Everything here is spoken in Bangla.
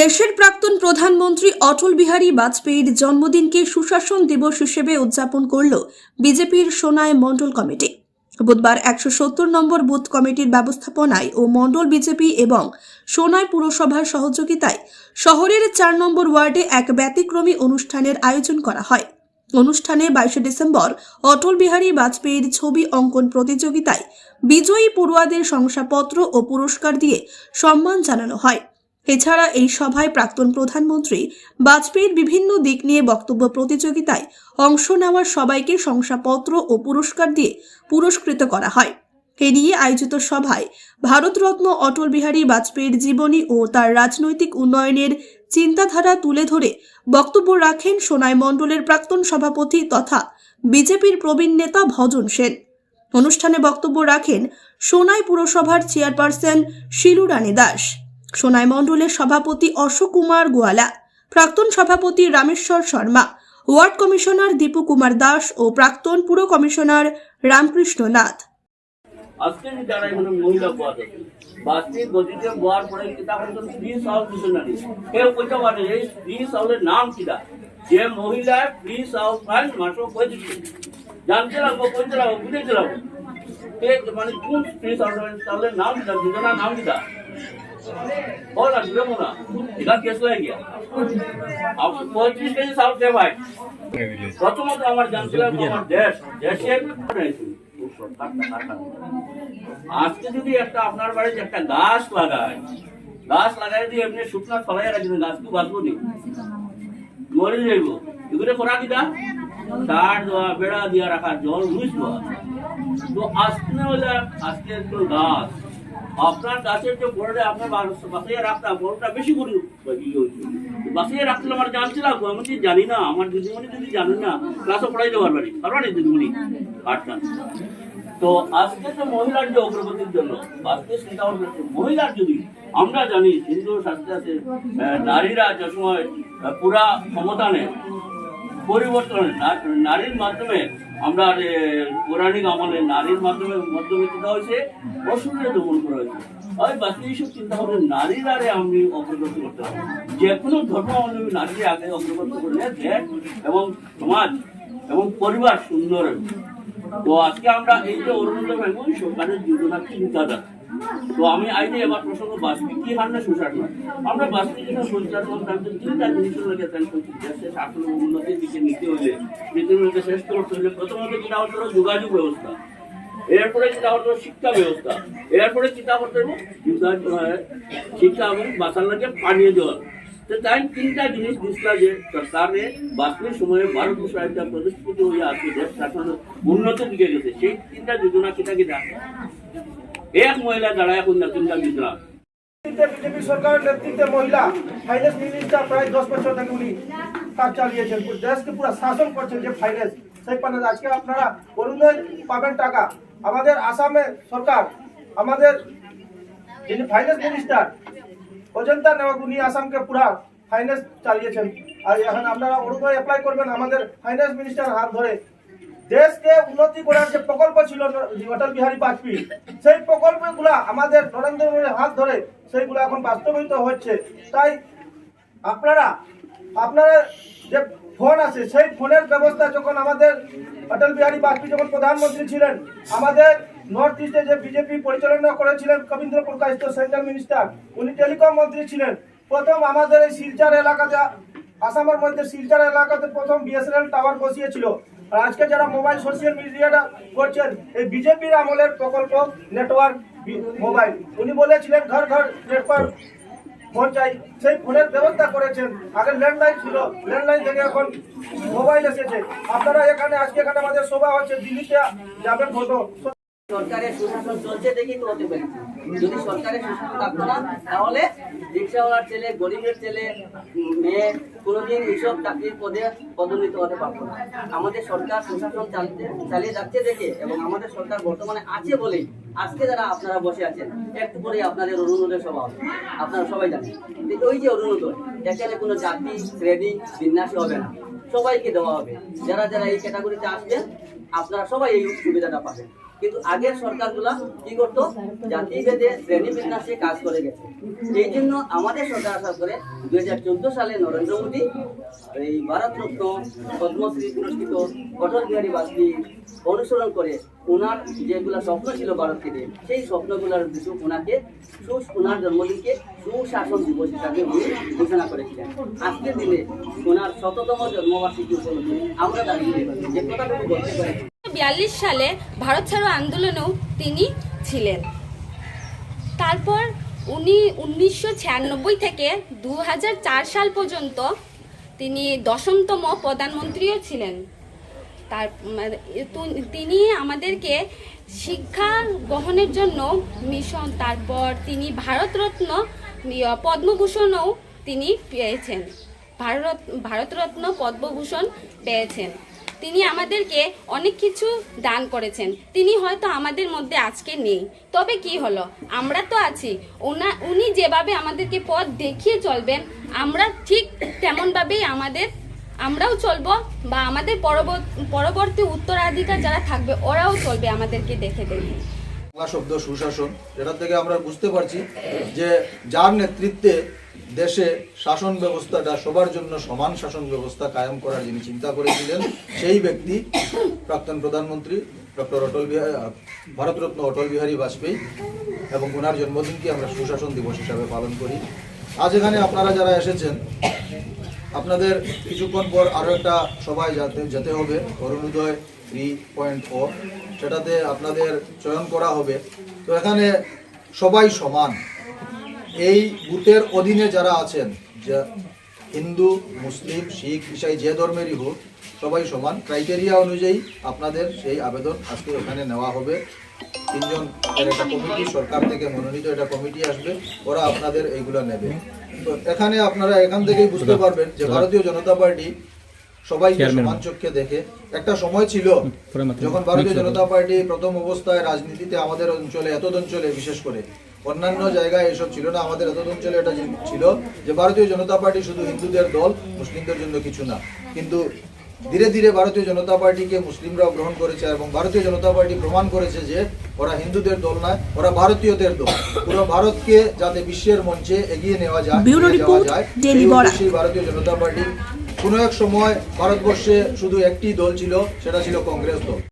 দেশের প্রাক্তন প্রধানমন্ত্রী অটল বিহারী বাজপেয়ীর জন্মদিনকে সুশাসন দিবস হিসেবে উদযাপন করল বিজেপির সোনায় মণ্ডল কমিটি। বুধবার একশো সত্তর নম্বর বুথ কমিটির ব্যবস্থাপনায় ও মণ্ডল বিজেপি এবং সোনায় পুরসভার সহযোগিতায় শহরের চার নম্বর ওয়ার্ডে এক ব্যতিক্রমী অনুষ্ঠানের আয়োজন করা হয়। অনুষ্ঠানে বাইশে ডিসেম্বর অটল বিহারী বাজপেয়ীর ছবি অঙ্কন প্রতিযোগিতায় বিজয়ী পড়ুয়াদের শংসাপত্র ও পুরস্কার দিয়ে সম্মান জানানো হয়। এছাড়া এই সভায় প্রাক্তন প্রধানমন্ত্রী বাজপেয়ীর বিভিন্ন দিক নিয়ে বক্তব্য প্রতিযোগিতায় অংশ নেওয়ার সবাইকে শংসাপত্র ও পুরস্কার দিয়ে পুরস্কৃত করা হয়। এ নিয়ে আয়োজিত সভায় ভারতরত্ন অটল বিহারী বাজপেয়ীর জীবনী ও তার রাজনৈতিক উন্নয়নের চিন্তাধারা তুলে ধরে বক্তব্য রাখেন সোনাই মণ্ডলের প্রাক্তন সভাপতি তথা বিজেপির প্রবীণ নেতা ভজন সেন। অনুষ্ঠানে বক্তব্য রাখেন সোনাই পুরসভার চেয়ারপারসন শিলু রানী দাস। সোনাই মণ্ডলের সভাপতি অশোক কুমার গোয়ালা, প্রাক্তন সভাপতি রামেশ্বর শর্মা, ওয়ার্ড কমিশনার দীপু কুমার দাস ও প্রাক্তন পুর কমিশনার রামকৃষ্ণ নাথ। আজকে যে যারা এখানে মহিলা গতিতে বোয়ার পরে সাউল মিশনারি কইতে পারে এই সাউলের নাম যে মহিলা দিচ্ছে জানতে লাগবো কইতে লাগবো, বুঝতে লাগবো। মানে পঁয়ত্রিশ কেজি প্রথমত আমার আজকে যদি একটা আপনার বাড়িতে একটা গাছ লাগায়, গাছ লাগাই দিয়ে এমনি শুকনা ফলাই রাখবেন গাছ কি বাঁচবো নি। মরে যাইব। এগুলো করা কিনা সার দেওয়া, বেড়া দিয়া রাখা জল রুইস দেওয়া। তো আজকে হলে, আজকে একটু গাছ। আপনার গাছের যে বড়ে আপনার রাখতাম বড়টা বেশি করে আমি জানি না, আমার দিদিমণি যদি জানি না পড়াইতে দিদিমণি? পারতাম তো আজকে মহিলার যে অগ্রগতির জন্য, আজকে চিন্তা মহিলার যদি, আমরা জানি হিন্দু শাস্ত্রে আছে নারীরা যে সময় পুরা ক্ষমতা নেয়, পরিবর্তন নারীর মাধ্যমে আমরা পৌরাণিক আমলে নারীর মাধ্যমে মাধ্যমে চিন্তা হয়েছে, অসুরের দমন করা হয়েছে। ওই বাকি এইসব চিন্তা ভাবনা নারীর আরে আমি অগ্রগতি করতে হবে যে কোনো ধর্ম আমি নারীর আগে অগ্রগতি করলে দেশ এবং সমাজ এবং পরিবার সুন্দর। তো আজকে আমরা এই যে অরুণোদয় সরকারের যোজনা চিন্তাধারা। তো আমি আইনে এবার প্রসঙ্গ বাসপি কি হার না সুশাসন আমরা বাসপি জন্য সুশাসন তাদের তিনটা জিনিসের লাগে তাই করছি দেশে শাসন উন্নতির দিকে নিতে হলে পৃথিবীকে শেষ করতে হলে প্রথমত যেটা হতো যোগাযোগ ব্যবস্থা। এরপরে যেটা হতো শিক্ষা ব্যবস্থা। এরপরে হতো যোগাযোগ আহ, শিক্ষা এবং বাসার লাগে পানীয় জল। তো তাই তিনটা জিনিস দিসলা যে সরকারে বাসপির সময়ে ভারতবর্ষ একটা প্রতিষ্ঠিত হয়ে আছে দেশ শাসন উন্নতির দিকে গেছে। সেই তিনটা যোজনা কিটা কিটা এক মহিলা দাঁড়ায় এখন না তিনটা যোজনা বিজেপি সরকারের নেতৃত্বে মহিলা ফাইন্যান্স মিনিস্টার প্রায় দশ বছর থেকে উনি কাজ চালিয়েছেন। দেশকে পুরো শাসন করছেন যে ফাইন্যান্স সেই ফাইন্যান্স আজকে আপনারা অরুণোদয় পাবেন টাকা। আমাদের আসামে সরকার, আমাদের যিনি ফাইন্যান্স মিনিস্টার অজন্তা নেওয়াক উনি আসামকে পুরা ফাইন্যান্স চালিয়েছেন। আর এখন আপনারা অরুণোদয় অ্যাপ্লাই করবেন আমাদের ফাইন্যান্স মিনিস্টার হাত ধরে। দেশকে উন্নতি করার যে প্রকল্প ছিল অটল বিহারী বাজপেয়ী সেই প্রকল্পগুলো আমাদের নরেন্দ্র মোদীর হাত ধরে সেইগুলো এখন বাস্তবায়িত হচ্ছে। তাই আপনারা আপনারা যে ফোন আছে, সেই ফোনের ব্যবস্থা যখন আমাদের অটল বিহারী বাজপেয়ী যখন প্রধানমন্ত্রী ছিলেন, আমাদের নর্থ ইস্টে যে বিজেপি পরিচালনা করেছিলেন কবীন্দ্র প্রকাশিত সেন্ট্রাল মিনিস্টার, উনি টেলিকম মন্ত্রী ছিলেন। প্রথম আমাদের এই শিলচর এলাকাতে, আসামের মধ্যে শিলচর এলাকাতে প্রথম বিএসএনএল টাওয়ার বসিয়েছিল। আর আজকে যারা মোবাইল, সোশ্যাল মিডিয়াটা করছেন, এই বিজেপির আমলের প্রকল্প নেটওয়ার্ক মোবাইল। উনি বলেছিলেন, ঘর ঘর নেটওয়ার্ক চাই। সেই ফোনের ব্যবস্থা করেছেন। আগে ল্যান্ডলাইন ছিল। ল্যান্ডলাইন থেকে এখন মোবাইল এসেছে। আপনারা এখানে, আজকে এখানে আমাদের সভা হচ্ছে। দিল্লিতে যাবেন ফটো সরকারের সুশাসন চলছে হতে যদি সরকারের সুশাসন না, তাহলে গরিবের মেয়ে কোনোদিন এইসব পদে আমাদের সরকার বর্তমানে আছে বলেই আজকে যারা আপনারা বসে আছেন, একটু পরে আপনাদের অরুণোদয় সভা হবে। আপনারা সবাই জানেন। ওই যে অরুণোদয় এখানে কোনো জাতি শ্রেণি, বিন্যাসে হবে না। সবাইকে দেওয়া হবে। যারা যারা এই ক্যাটাগরিতে আসবেন, আপনারা সবাই এই সুবিধাটা পাবেন। কিন্তু আগের সরকারগুলা কি করতো? জাতি ভেদে শ্রেণি বিন্যাসে কাজ করে গেছে। এই জন্য আমাদের সরকার আসার পরে দুই হাজার চোদ্দ সালে নরেন্দ্র মোদী, এই ভারত রত্ন পদ্মশ্রী পুরস্কৃত অটল বিহারী বাজপেয়ী অনুসরণ করে ওনার যেগুলো স্বপ্ন ছিল ভারত থেকে সেই স্বপ্নগুলোর কিছু ওনাকে সু- ওনার জন্মদিনকে সুশাসন দিবস হিসাবে উনি ঘোষণা করেছিলেন। আজকের দিনে ওনার শততম জন্মবার্ষিকী উপলক্ষে আমরা দাঁড়িয়ে যে কথাটুকু বলতে পারি। সালে ভারত ছাড়ো আন্দোলনেও তিনি ছিলেন। তারপর উনি উনিশশো ছিয়ানব্বই থেকে দু হাজার চার সাল পর্যন্ত তিনি দশমতম প্রধানমন্ত্রীও ছিলেন। তার মানে তিনি আমাদেরকে শিক্ষা গ্রহণের জন্য মিশন, তারপর তিনি ভারতরত্ন পদ্মভূষণও তিনি পেয়েছেন। ভারত, ভারতরত্ন, পদ্মভূষণ পেয়েছেন। তিনি আমাদেরকে অনেক কিছু দান করেছেন। তিনি হয়তো আমাদের মধ্যে আজকে নেই। তবে কি হলো? আমরা তো আছি। ওনা, উনি যেভাবে আমাদেরকে পথ দেখিয়ে চলবেন, আমরা ঠিক তেমনভাবেই আমাদের, আমরাও চলবো বা আমাদের পরবর্তী উত্তরাধিকার যারা থাকবে, ওরাও চলবে আমাদেরকে দেখে দেখে। শব্দ সুশাসন, যেটা থেকে আমরা বুঝতে পারছি যে যার নেতৃত্বে দেশে শাসন ব্যবস্থাটা সবার জন্য সমান শাসন ব্যবস্থা কায়েম করার যিনি চিন্তা করেছিলেন, সেই ব্যক্তি প্রাক্তন প্রধানমন্ত্রী ডক্টর অটল বিহারী ভারতরত্ন অটল বিহারী বাজপেয়ী এবং ওনার জন্মদিনকে আমরা সুশাসন দিবস হিসাবে পালন করি। আজ এখানে আপনারা যারা এসেছেন, আপনাদের কিছুক্ষণ পর আরও একটা সবাই যাতে যেতে হবে, অরুণোদয় থ্রি পয়েন্ট ফোর সেটাতে আপনাদের চয়ন করা হবে। তো এখানে সবাই সমান। এই বুথের অধীনে যারা আছেন যা হিন্দু মুসলিম শিখ ইসাই যে ধর্মেরই হোক সবাই সমান। ক্রাইটেরিয়া অনুযায়ী আপনাদের সেই আবেদন আজকে এখানে নেওয়া হবে। তিনজন একটা কমিটি সরকার থেকে মনোনীত একটা কমিটি আসবে ওরা আপনাদের এইগুলো নেবে। তো এখানে আপনারা এখান থেকেই বুঝতে পারবেন যে ভারতীয় জনতা পার্টি সবাইকে সমান চোখে দেখে একটা সময় ছিল যখন ভারতীয় জনতা পার্টি প্রথম অবস্থায় রাজনীতিতে আমাদের অঞ্চলে এত অঞ্চলে বিশেষ করে অন্যান্য জায়গায় এসব ছিল না। আমাদের এত অঞ্চলে এটা ছিল যে ভারতীয় জনতা পার্টি শুধু হিন্দুদের দল মুসলিমদের জন্য কিছু না। কিন্তু ধীরে ধীরে ভারতীয় জনতা পার্টিকে মুসলিমরাও গ্রহণ করেছে এবং ভারতীয় জনতা পার্টি প্রমাণ করেছে যে ওরা হিন্দুদের দল নয় ওরা ভারতীয়দের দল। পুরো ভারতকে যাতে বিশ্বের মঞ্চে এগিয়ে নেওয়া যায় যাওয়া। উদ্দেশ্যেই ভারতীয় জনতা পার্টি কোনো এক সময় ভারতবর্ষে শুধু একটি দল ছিল সেটা ছিল কংগ্রেস দল।